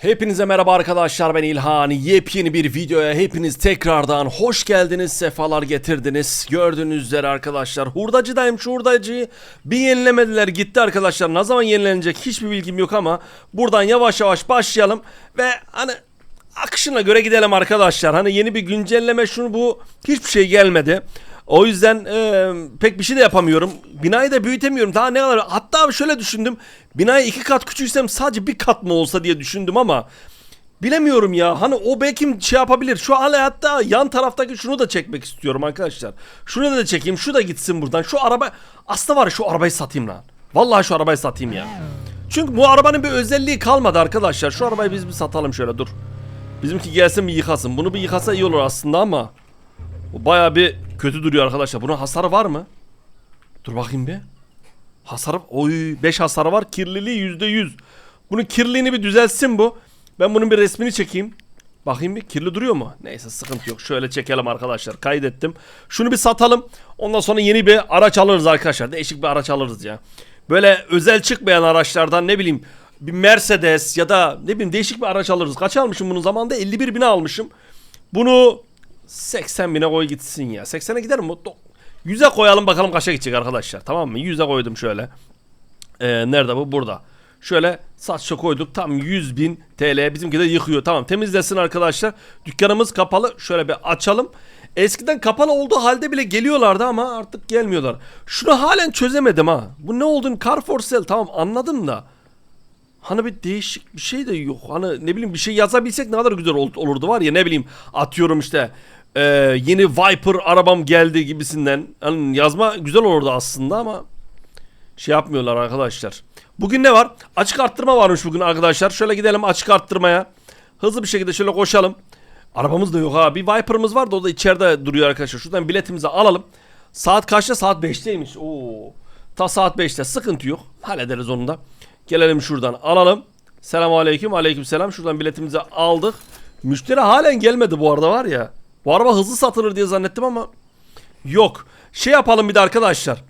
Hepinize merhaba arkadaşlar ben İlhan. Yepyeni bir videoya hepiniz tekrardan hoş geldiniz, sefalar getirdiniz. Gördüğünüz üzere arkadaşlar hurdacıdayım şu hurdacıyı bir yenilemediler gitti arkadaşlar. Ne zaman yenilenecek hiçbir bilgim yok ama buradan yavaş yavaş başlayalım ve hani akışına göre gidelim arkadaşlar. Hani yeni bir güncelleme şunu bu hiçbir şey gelmedi. O yüzden e, pek bir şey de yapamıyorum. Binayı da büyütemiyorum. Daha ne kadar hatta şöyle düşündüm. Binayı iki kat küçülsem sadece bir kat mı olsa diye düşündüm ama bilemiyorum ya. Hani o belki şey yapabilir. Şu an hatta yan taraftaki şunu da çekmek istiyorum arkadaşlar. Şunu da çekeyim. Şu da gitsin buradan. Şu araba aslında var ya şu arabayı satayım lan. Vallahi şu arabayı satayım ya. Çünkü bu arabanın bir özelliği kalmadı arkadaşlar. Şu arabayı biz bir satalım şöyle dur. Bizimki gelsin bir yıkasın. Bunu bir yıkasa iyi olur aslında ama. Bu baya bir kötü duruyor arkadaşlar. Bunun hasarı var mı? Dur bakayım bir. Hasarı oy 5 hasarı var. Kirliliği %100. Bunun kirliliğini bir düzeltsin bu. Ben bunun bir resmini çekeyim. Bakayım bir kirli duruyor mu? Neyse sıkıntı yok. Şöyle çekelim arkadaşlar. Kaydettim. Şunu bir satalım. Ondan sonra yeni bir araç alırız arkadaşlar. Değişik bir araç alırız ya. Böyle özel çıkmayan araçlardan ne bileyim bir Mercedes ya da ne bileyim değişik bir araç alırız. Kaç almışım bunun zamanında? 51 bine almışım. Bunu 80 bine koy gitsin ya. 80'e gider mi? Do- 100'e koyalım bakalım kaça gidecek arkadaşlar. Tamam mı? 100'e koydum şöyle. Ee, nerede bu? Burada. Şöyle satışa koyduk. Tam 100 bin TL. Bizimki de yıkıyor. Tamam temizlesin arkadaşlar. Dükkanımız kapalı. Şöyle bir açalım. Eskiden kapalı olduğu halde bile geliyorlardı ama artık gelmiyorlar. Şunu halen çözemedim ha. Bu ne olduğunu Car for Sale tamam anladım da. Hani bir değişik bir şey de yok. Hani ne bileyim bir şey yazabilsek ne kadar güzel ol- olurdu var ya ne bileyim atıyorum işte e, yeni Viper arabam geldi gibisinden. Hani yazma güzel olurdu aslında ama şey yapmıyorlar arkadaşlar. Bugün ne var? Açık arttırma varmış bugün arkadaşlar. Şöyle gidelim açık arttırmaya. Hızlı bir şekilde şöyle koşalım. Arabamız da yok ha. Bir Viper'ımız var da o da içeride duruyor arkadaşlar. Şuradan biletimizi alalım. Saat kaçta? Saat 5'teymiş. Oo. Ta saat 5'te sıkıntı yok. Hallederiz onu da. Gelelim şuradan alalım. Selamun aleyküm. Aleyküm selam. Şuradan biletimizi aldık. Müşteri halen gelmedi bu arada var ya. Bu araba hızlı satılır diye zannettim ama yok. Şey yapalım bir de arkadaşlar.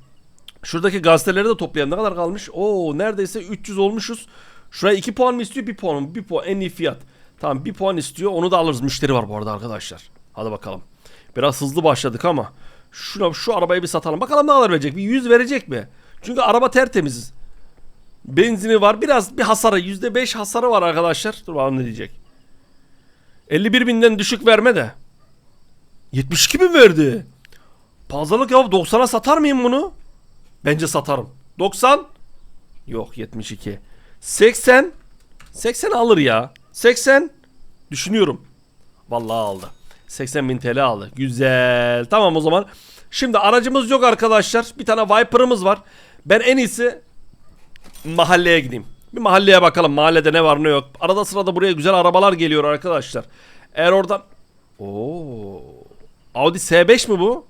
Şuradaki gazeteleri de toplayalım. Ne kadar kalmış? Oo neredeyse 300 olmuşuz. Şuraya 2 puan mı istiyor? 1 puan mı? 1 puan en iyi fiyat. Tamam 1 puan istiyor. Onu da alırız. Müşteri var bu arada arkadaşlar. Hadi bakalım. Biraz hızlı başladık ama şuna şu arabayı bir satalım. Bakalım ne kadar verecek? Bir 100 verecek mi? Çünkü araba tertemiz. Benzini var. Biraz bir hasarı. %5 hasarı var arkadaşlar. Dur bakalım ne diyecek. 51 binden düşük verme de. 72 bin verdi. Pazarlık yapıp 90'a satar mıyım bunu? Bence satarım. 90? Yok 72. 80? 80 alır ya. 80? Düşünüyorum. Vallahi aldı. 80 bin TL aldı. Güzel. Tamam o zaman. Şimdi aracımız yok arkadaşlar. Bir tane Viper'ımız var. Ben en iyisi mahalleye gideyim. Bir mahalleye bakalım mahallede ne var ne yok. Arada sırada buraya güzel arabalar geliyor arkadaşlar. Eğer oradan... Oo. Audi S5 mi bu?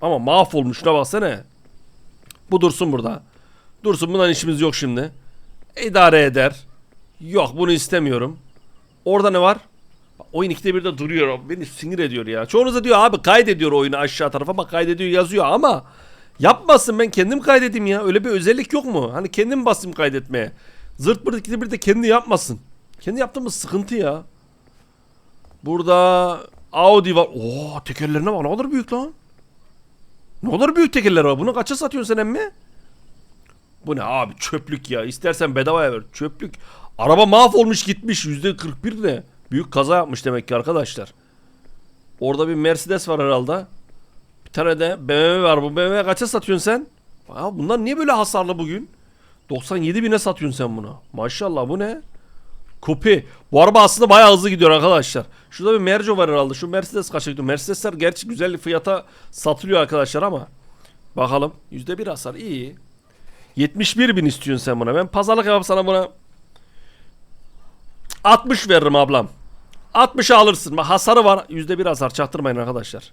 Ama mahvolmuş şuna baksana. Bu dursun burada. Dursun bundan işimiz yok şimdi. İdare eder. Yok bunu istemiyorum. Orada ne var? Oyun ikide bir de duruyor. Beni sinir ediyor ya. Çoğunuz da diyor abi kaydediyor oyunu aşağı tarafa. Bak kaydediyor yazıyor ama yapmasın ben kendim kaydedeyim ya. Öyle bir özellik yok mu? Hani kendim basayım kaydetmeye. Zırt pırt ikide bir de kendi yapmasın. Kendi yaptığımız sıkıntı ya. Burada Audi var. Oo tekerlerine bak ne kadar büyük lan. Ne kadar büyük tekerler var. Bunu kaça satıyorsun sen emmi? Bu ne abi çöplük ya. İstersen bedavaya ver. Çöplük. Araba mahvolmuş gitmiş. Yüzde 41 ne? Büyük kaza yapmış demek ki arkadaşlar. Orada bir Mercedes var herhalde. Bir tane de BMW var. Bu BMW kaça satıyorsun sen? Ya bunlar niye böyle hasarlı bugün? 97 bine satıyorsun sen bunu. Maşallah bu ne? Kupi. Bu araba aslında bayağı hızlı gidiyor arkadaşlar. Şurada bir Merco var herhalde. Şu Mercedes kaça gidiyor? Mercedesler gerçi güzel fiyata satılıyor arkadaşlar ama. Bakalım. %1 hasar iyi. 71 bin istiyorsun sen buna. Ben pazarlık yapıp sana buna 60 veririm ablam. 60 alırsın. Hasarı var. %1 hasar çaktırmayın arkadaşlar.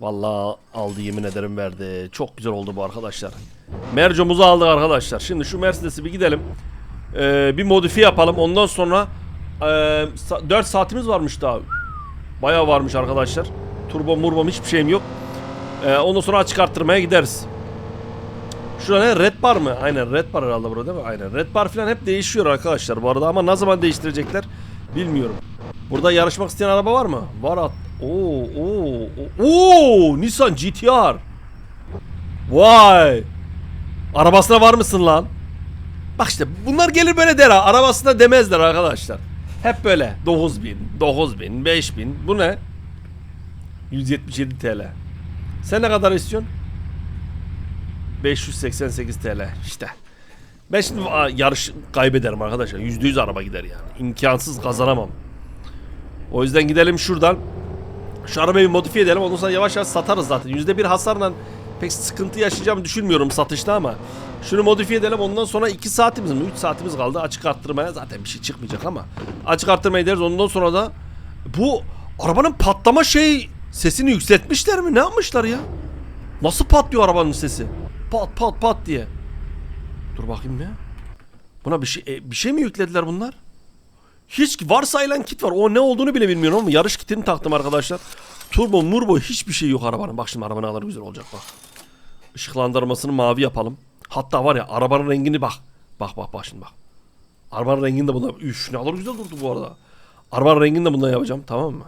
Vallahi aldı yemin ederim verdi. Çok güzel oldu bu arkadaşlar. Mercomuzu aldık arkadaşlar. Şimdi şu Mercedes'i bir gidelim. Ee, bir modifiye yapalım. Ondan sonra e, sa- 4 saatimiz varmış daha. Bayağı varmış arkadaşlar. Turbo murbom hiçbir şeyim yok. Ee, ondan sonra açık arttırmaya gideriz. Şurada ne? Red bar mı? Aynen red bar herhalde burada değil mi? Aynen. Red bar falan hep değişiyor arkadaşlar bu arada ama ne zaman değiştirecekler Bilmiyorum. Burada yarışmak isteyen araba var mı? Var at. Oo, oo, oo, Nissan GTR. Vay. Arabasına var mısın lan? Bak işte bunlar gelir böyle der ha. Arabasına demezler arkadaşlar. Hep böyle 9000, 9000, 5000. Bu ne? 177 TL. Sen ne kadar istiyorsun? 588 TL işte. Ben şimdi yarış kaybederim arkadaşlar. %100 araba gider yani. İmkansız kazanamam. O yüzden gidelim şuradan. Şu arabayı modifiye edelim. Ondan sonra yavaş yavaş satarız zaten. %1 hasarla pek sıkıntı yaşayacağımı düşünmüyorum satışta ama. Şunu modifiye edelim. Ondan sonra 2 saatimiz mi? 3 saatimiz kaldı. Açık arttırmaya zaten bir şey çıkmayacak ama. Açık arttırmaya gideriz. Ondan sonra da bu arabanın patlama şey sesini yükseltmişler mi? Ne yapmışlar ya? Nasıl patlıyor arabanın sesi? Pat pat pat diye. Dur bakayım ya. Buna bir şey e, bir şey mi yüklediler bunlar? Hiç varsayılan kit var. O ne olduğunu bile bilmiyorum ama yarış kitini taktım arkadaşlar. Turbo murbo hiçbir şey yok arabanın. Bak şimdi araba ne kadar güzel olacak bak. Işıklandırmasını mavi yapalım. Hatta var ya arabanın rengini bak. Bak bak bak şimdi bak. Arabanın rengini de bundan... Üf ne kadar güzel durdu bu arada. Arabanın rengini de bundan yapacağım tamam mı?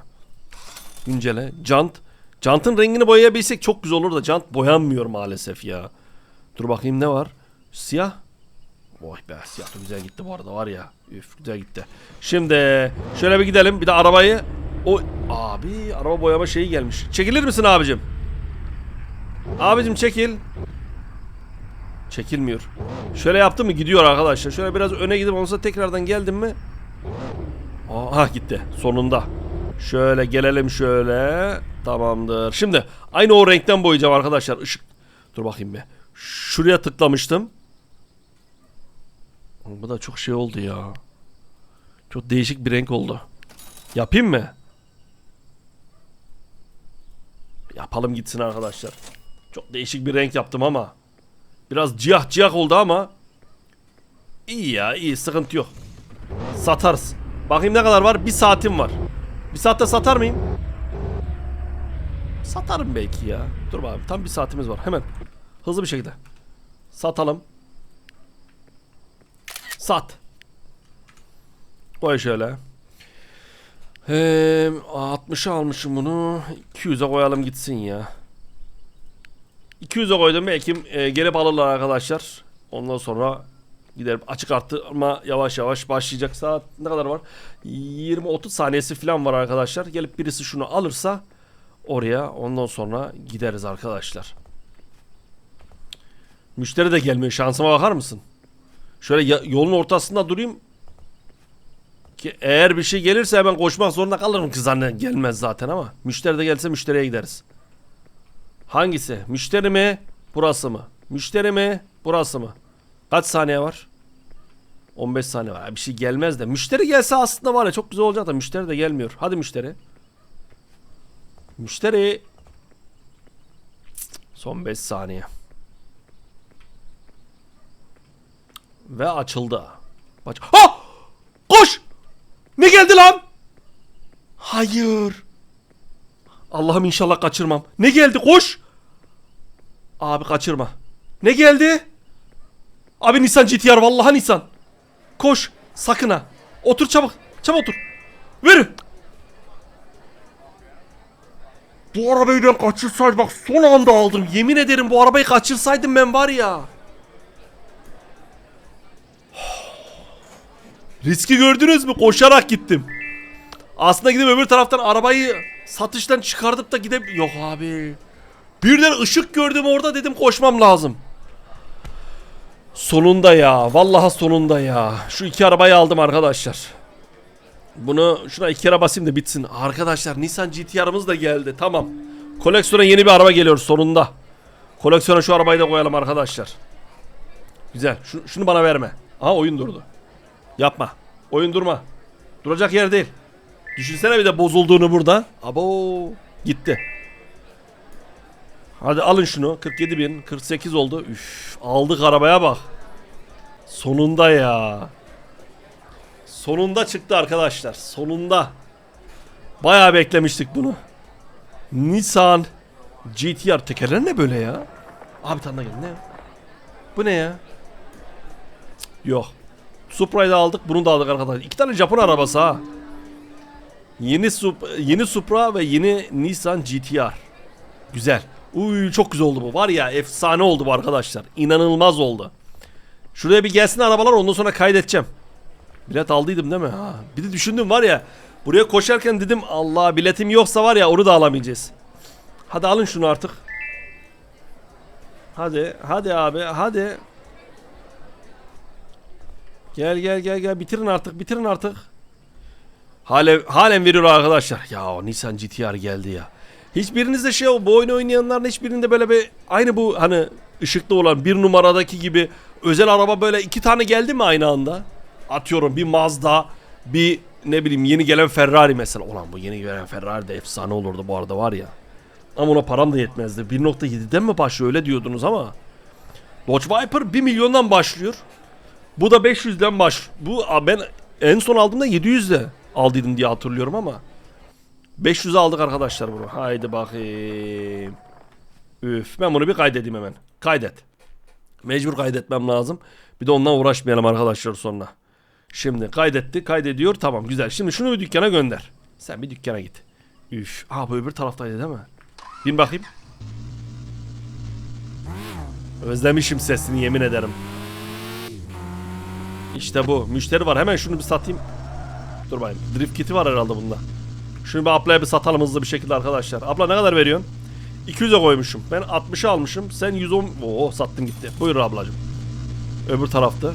Güncele. Jant. Jantın rengini boyayabilsek çok güzel olur da jant boyanmıyor maalesef ya. Dur bakayım ne var? Siyah. Vay be siyah da güzel gitti bu arada var ya. Üf güzel gitti. Şimdi şöyle bir gidelim. Bir de arabayı o abi araba boyama şeyi gelmiş. Çekilir misin abicim? Abicim çekil. Çekilmiyor. Şöyle yaptım mı gidiyor arkadaşlar. Şöyle biraz öne gidip sonra tekrardan geldim mi? Aha gitti sonunda. Şöyle gelelim şöyle. Tamamdır. Şimdi aynı o renkten boyayacağım arkadaşlar. Işık. Dur bakayım bir. Şuraya tıklamıştım. Bu da çok şey oldu ya. Çok değişik bir renk oldu. Yapayım mı? Yapalım gitsin arkadaşlar. Çok değişik bir renk yaptım ama. Biraz ciyah ciyah oldu ama. İyi ya iyi sıkıntı yok. Satarız. Bakayım ne kadar var? Bir saatim var. Bir saatte satar mıyım? Satarım belki ya. Dur bakalım tam bir saatimiz var. Hemen hızlı bir şekilde. Satalım. Sat. Koy şöyle. Ee, 60'a almışım bunu. 200'e koyalım gitsin ya. 200'e koydum belki e, gelip alırlar arkadaşlar. Ondan sonra giderim açık arttırma yavaş yavaş başlayacak. Saat ne kadar var? 20-30 saniyesi falan var arkadaşlar. Gelip birisi şunu alırsa oraya ondan sonra gideriz arkadaşlar. Müşteri de gelmiyor. Şansıma bakar mısın? Şöyle yolun ortasında durayım. Ki eğer bir şey gelirse hemen koşmak zorunda kalırım ki zaten gelmez zaten ama. Müşteri de gelse müşteriye gideriz. Hangisi? Müşteri mi? Burası mı? Müşteri mi? Burası mı? Kaç saniye var? 15 saniye var. Bir şey gelmez de. Müşteri gelse aslında var ya çok güzel olacak da müşteri de gelmiyor. Hadi müşteri. Müşteri. Son 5 saniye. Ve açıldı. Aç ha! Koş! Ne geldi lan? Hayır. Allah'ım inşallah kaçırmam. Ne geldi? Koş! Abi kaçırma. Ne geldi? Abi Nissan GTR vallahi Nissan. Koş. Sakın ha. Otur çabuk. Çabuk otur. Ver. Bu arabayı ben kaçırsaydım bak son anda aldım. Yemin ederim bu arabayı kaçırsaydım ben var ya. Riski gördünüz mü? Koşarak gittim. Aslında gidip öbür taraftan arabayı satıştan çıkartıp da gidip... Yok abi. Birden ışık gördüm orada dedim koşmam lazım. Sonunda ya. Vallahi sonunda ya. Şu iki arabayı aldım arkadaşlar. Bunu şuna iki kere basayım da bitsin. Arkadaşlar Nissan GTR'ımız da geldi. Tamam. Koleksiyona yeni bir araba geliyor sonunda. Koleksiyona şu arabayı da koyalım arkadaşlar. Güzel. Şu- şunu bana verme. Aha oyun durdu. Yapma. Oyun durma. Duracak yer değil. Düşünsene bir de bozulduğunu burada. Abo gitti. Hadi alın şunu. 47 bin. 48 oldu. Üf, aldık arabaya bak. Sonunda ya. Sonunda çıktı arkadaşlar. Sonunda. Bayağı beklemiştik bunu. Nissan GTR tekerler ne böyle ya? Abi tane geldi. Ne? Bu ne ya? Yok. Supra'yı da aldık. Bunu da aldık arkadaşlar. İki tane Japon arabası ha. Yeni Sup yeni Supra ve yeni Nissan GTR. Güzel. Uy çok güzel oldu bu. Var ya efsane oldu bu arkadaşlar. İnanılmaz oldu. Şuraya bir gelsin arabalar ondan sonra kaydedeceğim. Bilet aldıydım değil mi? Ha. Bir de düşündüm var ya. Buraya koşarken dedim Allah biletim yoksa var ya onu da alamayacağız. Hadi alın şunu artık. Hadi hadi abi hadi. Gel gel gel gel bitirin artık bitirin artık. Halen, halen veriyor arkadaşlar. Ya Nissan GTR geldi ya. Hiçbirinizde şey o bu oyunu oynayanların hiçbirinde böyle bir aynı bu hani ışıklı olan bir numaradaki gibi özel araba böyle iki tane geldi mi aynı anda? Atıyorum bir Mazda bir ne bileyim yeni gelen Ferrari mesela. Ulan bu yeni gelen Ferrari de efsane olurdu bu arada var ya. Ama ona param da yetmezdi. 1.7'den mi başlıyor öyle diyordunuz ama. Dodge Viper 1 milyondan başlıyor. Bu da 500'den baş. Bu ben en son aldığımda 700'de aldıydım diye hatırlıyorum ama. 500 aldık arkadaşlar bunu. Haydi bakayım. Üf ben bunu bir kaydedeyim hemen. Kaydet. Mecbur kaydetmem lazım. Bir de ondan uğraşmayalım arkadaşlar sonra. Şimdi kaydetti kaydediyor tamam güzel. Şimdi şunu bir dükkana gönder. Sen bir dükkana git. Üf. Aa bu öbür taraftaydı değil mi? Bin bakayım. Özlemişim sesini yemin ederim. İşte bu. Müşteri var. Hemen şunu bir satayım. Dur bakayım. Drift kiti var herhalde bunda. Şunu bir ablaya bir satalım hızlı bir şekilde arkadaşlar. Abla ne kadar veriyorsun? 200'e koymuşum. Ben 60'a almışım. Sen 110... Oo sattın gitti. Buyur ablacığım. Öbür tarafta.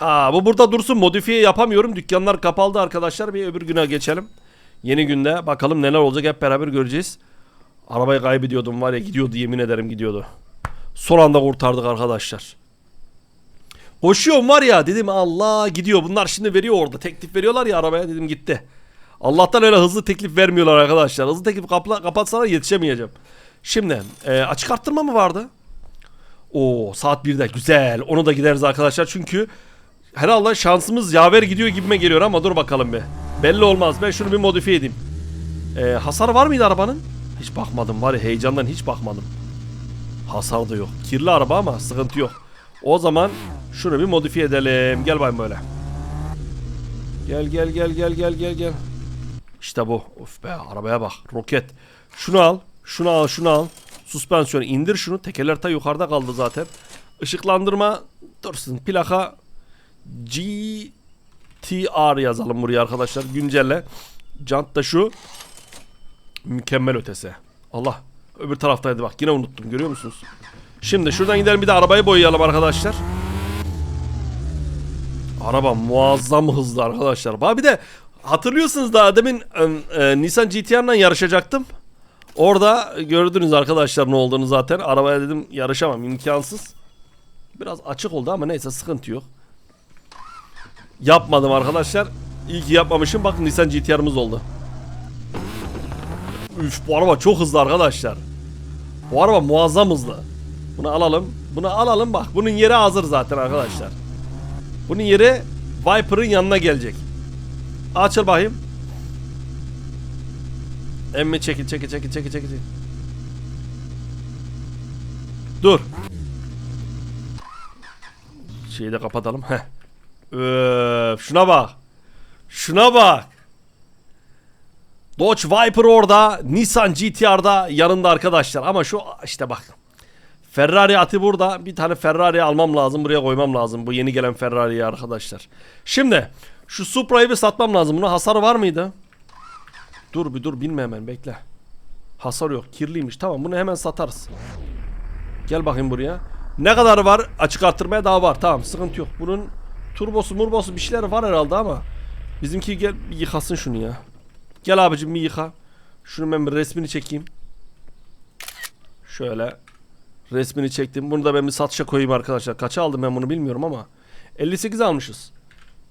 Aa bu burada dursun. Modifiye yapamıyorum. Dükkanlar kapalı arkadaşlar. Bir öbür güne geçelim. Yeni günde bakalım neler olacak hep beraber göreceğiz. Arabayı kaybediyordum var ya gidiyordu yemin ederim gidiyordu. Son anda kurtardık arkadaşlar. Koşuyorum var ya dedim Allah gidiyor. Bunlar şimdi veriyor orada. Teklif veriyorlar ya arabaya dedim gitti. Allah'tan öyle hızlı teklif vermiyorlar arkadaşlar. Hızlı teklif kapla, kapatsalar yetişemeyeceğim. Şimdi e, açık arttırma mı vardı? Oo saat 1'de güzel. Onu da gideriz arkadaşlar çünkü herhalde şansımız yaver gidiyor gibime geliyor ama dur bakalım be. Belli olmaz. Ben şunu bir modifiye edeyim. E, hasar var mıydı arabanın? Hiç bakmadım var ya heyecandan hiç bakmadım. Hasar da yok. Kirli araba ama sıkıntı yok. O zaman şunu bir modifiye edelim. Gel bayım böyle. Gel gel gel gel gel gel gel. İşte bu. Of be arabaya bak. Roket. Şunu al. Şunu al. Şunu al. Süspansiyonu indir şunu. Tekerler ta yukarıda kaldı zaten. Işıklandırma dursun. Plaka GTR yazalım buraya arkadaşlar. Güncelle. Jant da şu. Mükemmel ötesi. Allah. Öbür taraftaydı bak. Yine unuttum. Görüyor musunuz? Şimdi şuradan gidelim bir de arabayı boyayalım arkadaşlar. Araba muazzam hızlı arkadaşlar. Bak bir de hatırlıyorsunuz daha demin e, e, Nissan GTR'la yarışacaktım. Orada gördünüz arkadaşlar ne olduğunu zaten. Arabaya dedim yarışamam imkansız. Biraz açık oldu ama neyse sıkıntı yok. Yapmadım arkadaşlar. İyi ki yapmamışım. Bakın Nissan GTR'ımız oldu. Üf bu araba çok hızlı arkadaşlar. Bu araba muazzam hızlı. Bunu alalım. Bunu alalım bak. Bunun yeri hazır zaten arkadaşlar. Bunun yeri Viper'ın yanına gelecek. Açıl bakayım. Emmi çekil çekil çekil çekil çekil. Dur. Şeyi de kapatalım. Heh. Öf, şuna bak. Şuna bak. Dodge Viper orada. Nissan GTR'da yanında arkadaşlar. Ama şu işte bak. Ferrari atı burada. Bir tane Ferrari almam lazım. Buraya koymam lazım. Bu yeni gelen Ferrari'yi arkadaşlar. Şimdi şu Supra'yı bir satmam lazım. Buna hasar var mıydı? Dur bir dur bilme hemen bekle. Hasar yok. Kirliymiş. Tamam bunu hemen satarız. Gel bakayım buraya. Ne kadar var? Açık arttırmaya daha var. Tamam sıkıntı yok. Bunun turbosu murbosu bir şeyler var herhalde ama. Bizimki gel bir yıkasın şunu ya. Gel abicim bir yıka. Şunu ben bir resmini çekeyim. Şöyle. Resmini çektim. Bunu da ben bir satışa koyayım arkadaşlar. Kaça aldım ben bunu bilmiyorum ama. 58 almışız.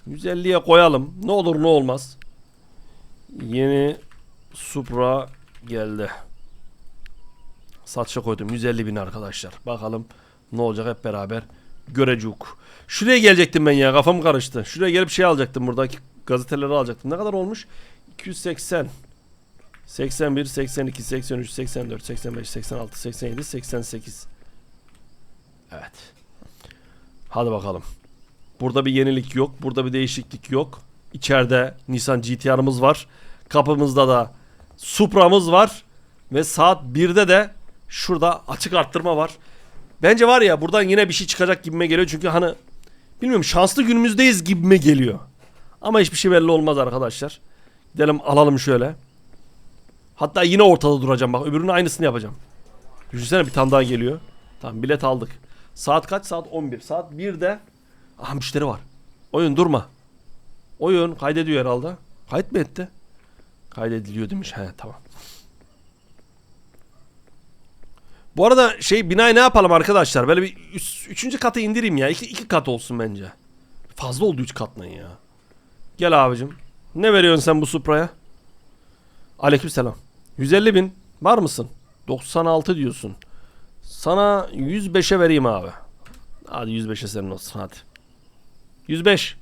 150'ye koyalım. Ne olur ne olmaz. Yeni Supra geldi. Satışa koydum. 150 bin arkadaşlar. Bakalım ne olacak hep beraber görecuk. Şuraya gelecektim ben ya kafam karıştı. Şuraya gelip şey alacaktım buradaki gazeteleri alacaktım. Ne kadar olmuş? 280 81, 82, 83, 84, 85, 86, 87, 88. Evet. Hadi bakalım. Burada bir yenilik yok. Burada bir değişiklik yok. İçeride Nissan GTR'ımız var. Kapımızda da Supra'mız var. Ve saat 1'de de şurada açık arttırma var. Bence var ya buradan yine bir şey çıkacak gibime geliyor. Çünkü hani bilmiyorum şanslı günümüzdeyiz gibime geliyor. Ama hiçbir şey belli olmaz arkadaşlar. Gidelim alalım şöyle. Hatta yine ortada duracağım bak. Öbürünün aynısını yapacağım. Düşünsene bir tane daha geliyor. Tamam bilet aldık. Saat kaç? Saat 11. Saat 1'de. Aha müşteri var. Oyun durma. Oyun kaydediyor herhalde. Kayıt mı etti? Kaydediliyor demiş. He tamam. Bu arada şey binayı ne yapalım arkadaşlar? Böyle bir üç, üçüncü katı indireyim ya. İki, iki kat olsun bence. Fazla oldu üç katla ya. Gel abicim. Ne veriyorsun sen bu Supra'ya? Aleykümselam. 150 bin. Var mısın? 96 diyorsun. Sana 105'e vereyim abi. Hadi 105'e senin olsun hadi. 105.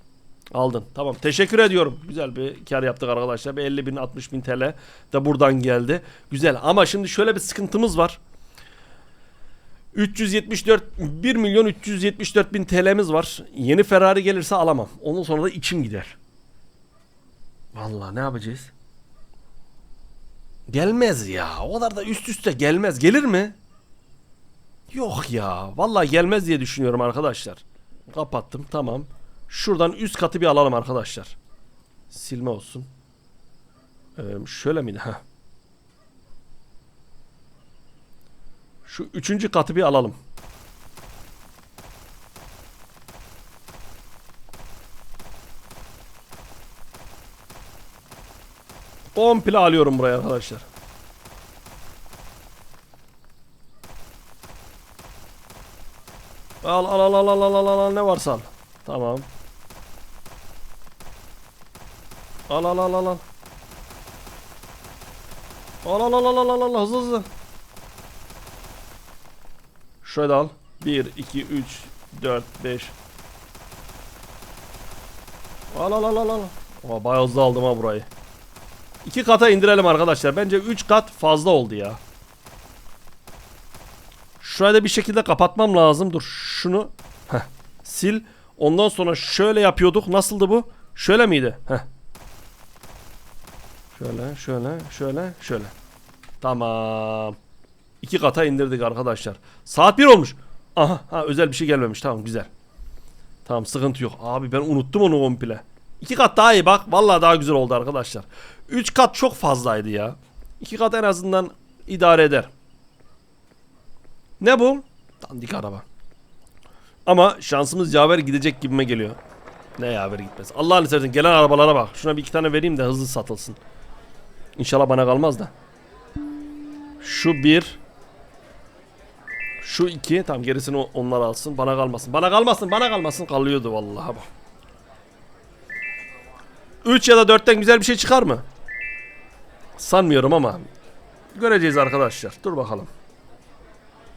Aldın. Tamam. Teşekkür ediyorum. Güzel bir kar yaptık arkadaşlar. Bir 50 bin 60 bin TL de buradan geldi. Güzel. Ama şimdi şöyle bir sıkıntımız var. 374 1 milyon 374 bin TL'miz var. Yeni Ferrari gelirse alamam. Ondan sonra da içim gider. Vallahi ne yapacağız? Gelmez ya. O kadar da üst üste gelmez. Gelir mi? Yok ya. Vallahi gelmez diye düşünüyorum arkadaşlar. Kapattım. Tamam. Şuradan üst katı bir alalım arkadaşlar. Silme olsun. Ee, şöyle miydi? Heh. Şu üçüncü katı bir alalım. Komple alıyorum buraya arkadaşlar. Al al al al al al al, ne varsa al. Tamam. Al al al al al. Al al al al al al al hızlı hızlı. Şöyle al. 1 2 3 4 5 Al al al al al. Aa, bayağı hızlı aldım ha burayı. İki kata indirelim arkadaşlar. Bence 3 kat fazla oldu ya. Da bir şekilde kapatmam lazım. Dur şunu heh, sil. Ondan sonra şöyle yapıyorduk. Nasıldı bu? Şöyle miydi? Heh. Şöyle, şöyle, şöyle, şöyle. Tamam. İki kata indirdik arkadaşlar. Saat 1 olmuş. Aha, ha, özel bir şey gelmemiş. Tamam, güzel. Tamam, sıkıntı yok. Abi ben unuttum onu komple. İki kat daha iyi bak. Vallahi daha güzel oldu arkadaşlar. Üç kat çok fazlaydı ya. İki kat en azından idare eder. Ne bu? Dandik araba. Ama şansımız yaver gidecek gibime geliyor. Ne yaver gitmez. Allah'ını seversen gelen arabalara bak. Şuna bir iki tane vereyim de hızlı satılsın. İnşallah bana kalmaz da. Şu bir. Şu iki. Tamam gerisini onlar alsın. Bana kalmasın. Bana kalmasın. Bana kalmasın. Kalıyordu vallahi bak. 3 ya da 4'ten güzel bir şey çıkar mı? Sanmıyorum ama göreceğiz arkadaşlar. Dur bakalım.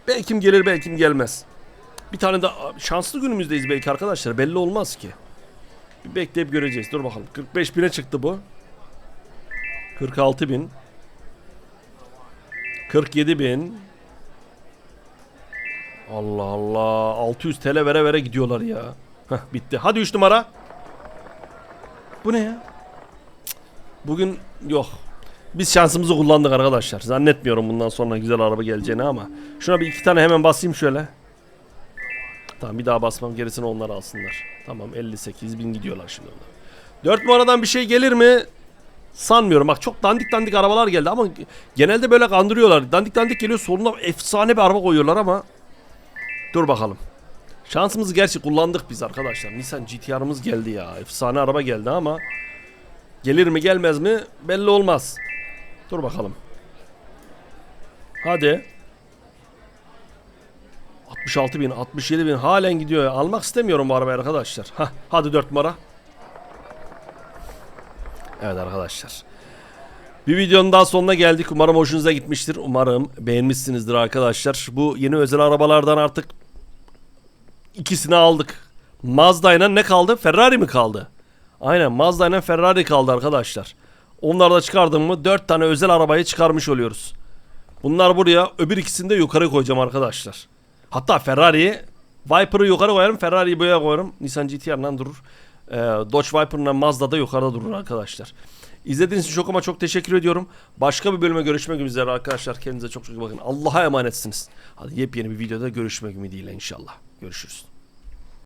Belki gelir belki gelmez. Bir tane de şanslı günümüzdeyiz belki arkadaşlar. Belli olmaz ki. Bir bekleyip göreceğiz. Dur bakalım. 45 bine çıktı bu. 46 bin. 47 bin. Allah Allah. 600 TL vere vere gidiyorlar ya. Heh, bitti. Hadi 3 numara. Bu ne ya? Bugün yok. Biz şansımızı kullandık arkadaşlar. Zannetmiyorum bundan sonra güzel araba geleceğini ama. Şuna bir iki tane hemen basayım şöyle. Tamam bir daha basmam gerisini onlar alsınlar. Tamam 58 bin gidiyorlar şimdi onlar. 4 numaradan bir şey gelir mi? Sanmıyorum. Bak çok dandik dandik arabalar geldi ama genelde böyle kandırıyorlar. Dandik dandik geliyor sonuna efsane bir araba koyuyorlar ama. Dur bakalım. Şansımızı gerçi kullandık biz arkadaşlar. Nissan GTR'ımız geldi ya. Efsane araba geldi ama gelir mi gelmez mi belli olmaz. Dur bakalım. Hadi. 66 bin, 67 bin halen gidiyor. Almak istemiyorum bu arabayı arkadaşlar. Hah, hadi 4 numara. Evet arkadaşlar. Bir videonun daha sonuna geldik. Umarım hoşunuza gitmiştir. Umarım beğenmişsinizdir arkadaşlar. Bu yeni özel arabalardan artık ikisini aldık. Mazda ile ne kaldı? Ferrari mi kaldı? Aynen Mazda ile Ferrari kaldı arkadaşlar. Onları da çıkardım mı 4 tane özel arabayı çıkarmış oluyoruz. Bunlar buraya öbür ikisini de yukarı koyacağım arkadaşlar. Hatta Ferrari'yi Viper'ı yukarı koyarım Ferrari'yi buraya koyarım. Nissan GTR'dan durur. Ee, Dodge Viper'la Mazda da yukarıda durur arkadaşlar. İzlediğiniz için çok ama çok teşekkür ediyorum. Başka bir bölüme görüşmek üzere arkadaşlar. Kendinize çok çok iyi bakın. Allah'a emanetsiniz. Hadi yepyeni bir videoda görüşmek ümidiyle inşallah. Görüşürüz.